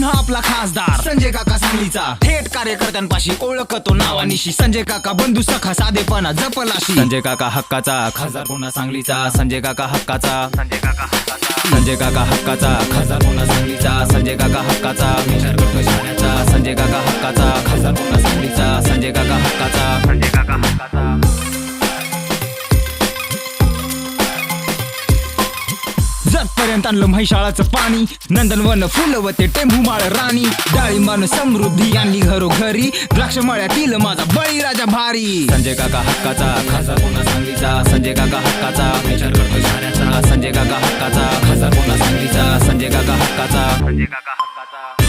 पुन्हा आपला खासदार. संजय काका सांगलीचा. थेट कार्यकर्त्यांपाशी ओळखतो नावानिशी. संजय काका बंधू सखा साधेपणा जपलाशी. संजय काका हक्काचा. खासदार पुन्हा सांगलीचा? संजय काका हक्काचा. संजय काका हक्काचा. संजय काका हक्काचा. खासदार पुन्हा सांगलीचा? संजय काका हक्काचा. विचार करतो शाण्याचा पर्यंत आणलं म्हैशाळाचं पाणी. नंदनवन फुलवते टेंभूमाळ राणी. डाळिंबानं समृद्धी आणली घरोघरी. द्राक्ष मळ्यातील माझा बळीराजा भारी. संजय काका हक्काचा खासा कोणा सांगलीचा. संजय काका हक्काचा विचार करतो संजय काका हक्काचा खासा कोणा सांगलीचा. संजय काका हक्काचा संजय काका हक्काचा.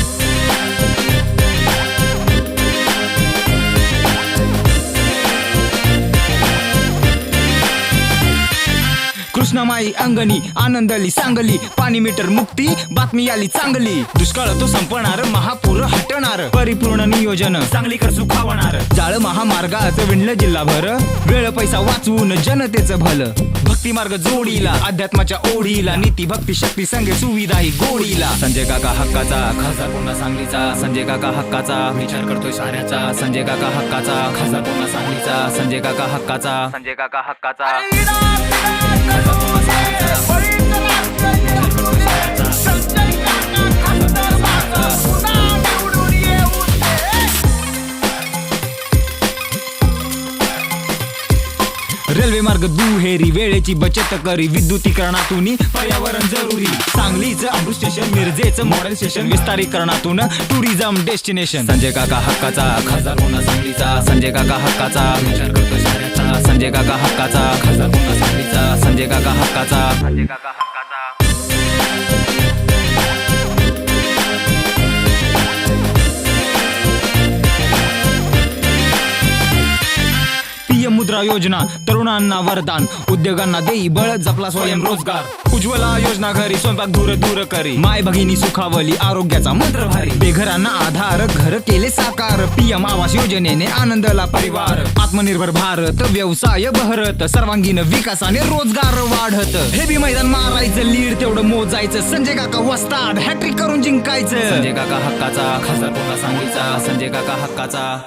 कृष्णमाई अंगणी आनंदली सांगली पाणी मीटर मुक्ती बातमी आली चांगली. दुष्काळ तो संपणार महापूर हटणार. परिपूर्ण नियोजन सांगलीकर सुखावणार जाळ महामार्गाचं विणलं जिल्हाभर. वेळ पैसा वाचवून जनतेचं भलं. भक्ती मार्ग जोडीला अध्यात्माच्या ओढीला नीती भक्ती शक्ती संघ सुविधा ही गोडीला. संजय काका हक्काचा खासदार पुन्हा सांगलीचा. संजय काका हक्काचा विचार करतोय साऱ्याचा. संजय काका हक्काचा खासदार पुन्हा सांगलीचा. संजय काका हक्काचा. संजय काका हक्काचा. रेल्वे मार्ग दुहेरी वेळेची बचत करी विद्युतीकरणातून पर्यावरण जरुरी. सांगलीचं अमृत स्टेशन मिरजेचं मॉडेल स्टेशन विस्तारीकरणातून टुरिझम डेस्टिनेशन संजय काका हक्काचा खासदार होणार सांगलीचा. संजय काका हक्काचा विचार करतो शहराचा संजय काका हक्काचा खासदार होणार सांगलीचा. संजय काका हक्काचा संजय काका हक्काचा. मुद्रा योजना तरुणांना वरदान. उद्योगांना देई बळ जपला स्वयं रोजगार. उज्ज्वला योजना घरी स्वयंपाक दूर दूर करी. माय भगिनी सुखावली आरोग्याचा मंत्र भारी. बेघरांना आधार घर केले साकार. पीएम आवास योजनेने आनंदला परिवार. आत्मनिर्भर भारत व्यवसाय बहरत सर्वांगीण विकासाने रोजगार वाढत. हे बी मैदान मारायचं लीड तेवढं मोजायचं. संजय काका वस्ताद हॅट्रिक करून जिंकायचं. संजय काका हक्काचा खासदार सांगायचा संजय काका हक्काचा.